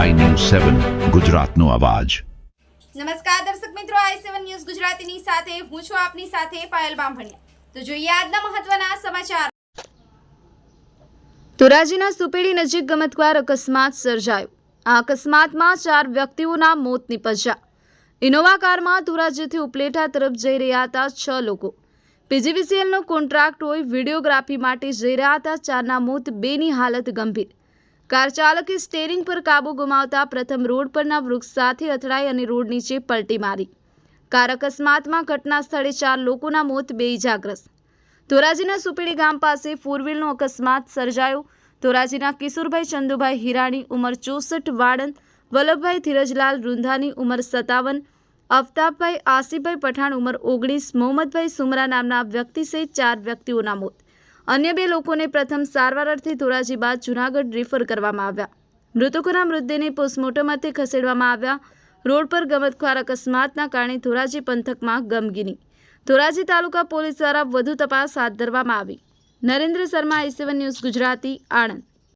સેવન ગુજરાતનો અવાજ. નમસ્કાર દર્શક મિત્રો આઈ સેવન ન્યૂઝ ગુજરાતીની સાથે હું છું આપની સાથે પાયલ બામભણિયા. તો જોઈએ આજના મહત્વના સમાચાર. ધોરાજીના સુપેડી નજીક ગમતવાર અકસ્માત સર્જાયો. આ અકસ્માતમાં ચાર વ્યક્તિઓના મોત નીપજ્યા. ઇનોવા કારમાં ધોરાજીથી ઉપલેટા તરફ જઈ રહ્યા હતા છ લોકો. પીજીવીસીએલનો કોન્ટ્રાક્ટ હોય વિડીયોગ્રાફી માટે જઈ રહ્યા હતા. ચારના મોત બેની હાલત ગંભીર. કાર ચાલકે સ્ટેરિંગ પર કાબુ ગુમાવતા પ્રથમ રોડ પરના વૃક્ષ સાથે અથડાઈ અને રોડ નીચે પલટી મારી. કાર અકસ્માતમાં ઘટના સ્થળે ચાર લોકોના મોત બે ઇજાગ્રસ્ત. ધોરાજીના સુપીડી ગામ પાસે ફોર અકસ્માત સર્જાયો. ધોરાજીના કિશોરભાઈ ચંદુભાઈ હિરાણી ઉંમર ચોસઠ વાડન વલ્લભભાઈ ધીરજલાલ રૂંધાની ઉંમર સત્તાવન, અફતાબભાઈ આસિફભાઈ પઠાણ ઉંમર ઓગણીસ, મોહમ્મદભાઈ સુમરા નામના વ્યક્તિ સહિત ચાર વ્યક્તિઓના મોત. અન્ય બે લોકોને પ્રથમ સારવાર અર્થે ધોરાજી બાદ જૂનાગઢ રિફર કરવામાં આવ્યા. મૃતકોના મૃતદેહને પોસ્ટમોર્ટમ અર્થે ખસેડવામાં આવ્યા. રોડ પર ગમતખ્વાર અકસ્માતના કારણે ધોરાજી પંથકમાં ગમગીની. ધોરાજી તાલુકા પોલીસ દ્વારા વધુ તપાસ હાથ ધરવામાં આવી. Narendra Sharma I seven news Gujarati, Anand.